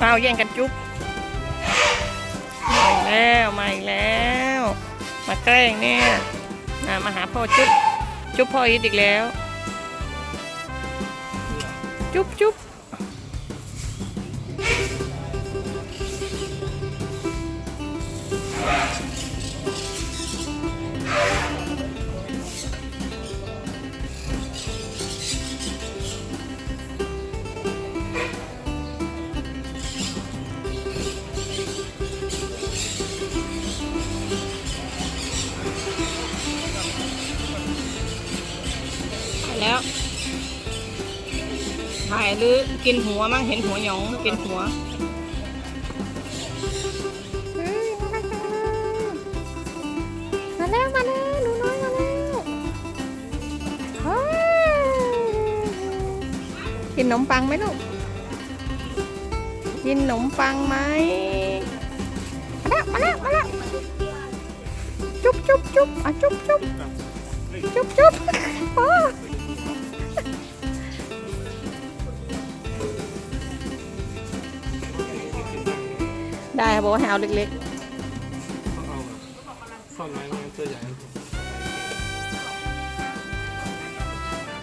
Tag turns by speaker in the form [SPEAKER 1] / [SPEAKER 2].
[SPEAKER 1] เอาแย่งกันจุ๊บมาอีกแล้วมาอีกแล้ว มาแกล้งเนี่ยมาหาพ่อจุ๊บจุ๊บพ่ออีทอีกแล้ว จุ๊บจุ๊บ แล้ว ถ่ายหรือกินหัวมั้งเห็นหัวหยองกินหัวมาแล้วมาแล้วหนูน้อยมาแล้วเฮ้ยกินขนมปังไหมลูกกินขนมปังไหมมาแล้วมาแล้วมาแล้วจุ๊บจุ๊บจุ๊บอะจุ๊บจุ๊บจุ๊บจุ๊บ ได้ครับบอกว่าให้เอาเล็ก
[SPEAKER 2] ต้องเอาแบบซ่อนไว้ไม่งั้นตัวใหญ่